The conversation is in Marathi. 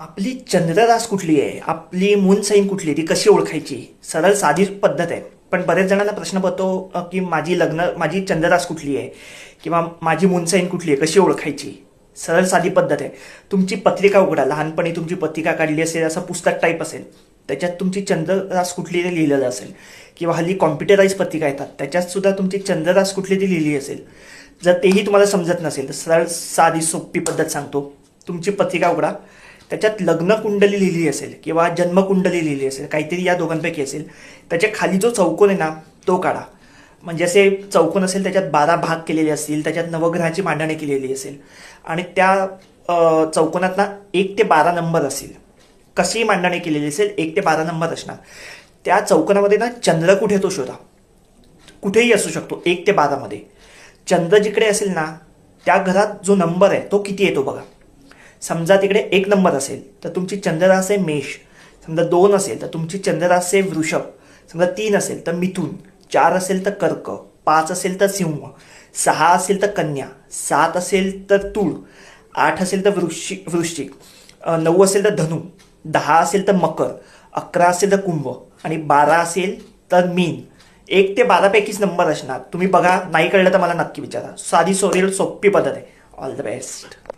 आपली चंद्ररास कुठली आहे? आपली मून साईन कुठली आहे? ती कशी ओळखायची? सरळ साधी पद्धत आहे. पण बऱ्याच जणांना प्रश्न पडतो की माझी लग्न माझी चंद्ररास कुठली आहे? किंवा माझी मून साईन कुठली आहे? कशी ओळखायची? सरळ साधी पद्धत आहे. तुमची पत्रिका उघडा. लहानपणी तुमची पत्रिका काढली असेल असं पुस्तक टाईप असेल. त्याच्यात तुमची चंद्ररास कुठली ते लिहिलेलं असेल. किंवा हल्ली कॉम्प्युटराईज पत्रिका येतात. त्याच्यात सुद्धा तुमची चंद्ररास कुठली ती लिहिली असेल. जर तेही तुम्हाला समजत नसेल तर सरळ साधी सोपी पद्धत सांगतो. तुमची पत्रिका उघडा. त्याच्यात लग्न कुंडली लिहिली असेल किंवा जन्मकुंडली लिहिली असेल काहीतरी या दोघांपैकी असेल त्याच्याखाली जो चौकोन आहे ना तो काढा. म्हणजे असे चौकोन असेल त्याच्यात बारा भाग केलेले असतील त्याच्यात नवग्रहाची मांडणी केलेली असेल आणि त्या चौकोनात ना एक ते बारा नंबर असेल. कशी मांडणी केलेली असेल एक ते बारा नंबर असणार. त्या चौकोनामध्ये ना चंद्र कुठे तो शोधा. कुठेही असू शकतो एक ते बारामध्ये. चंद्र जिकडे असेल ना त्या घरात जो नंबर आहे तो किती येतो बघा. समजा तिकडे एक नंबर असेल तर तुमची चंद्ररास आहे मेष समजा दोन असेल तर तुमची चंद्ररास आहे वृषभ समजा तीन असेल तर मिथुन चार असेल तर कर्क पाच असेल तर सिंह सहा असेल तर कन्या सात असेल तर तूळ आठ असेल तर वृश्चिक वृश्चिक नऊ असेल तर धनु दहा असेल तर मकर अकरा असेल तर कुंभ आणि बारा असेल तर मीन एक ते बारापैकीच नंबर असणार तुम्ही बघा नाही कळलं तर मला नक्की विचारा साधी सोरेल सोपी पद्धत आहे ऑल द बेस्ट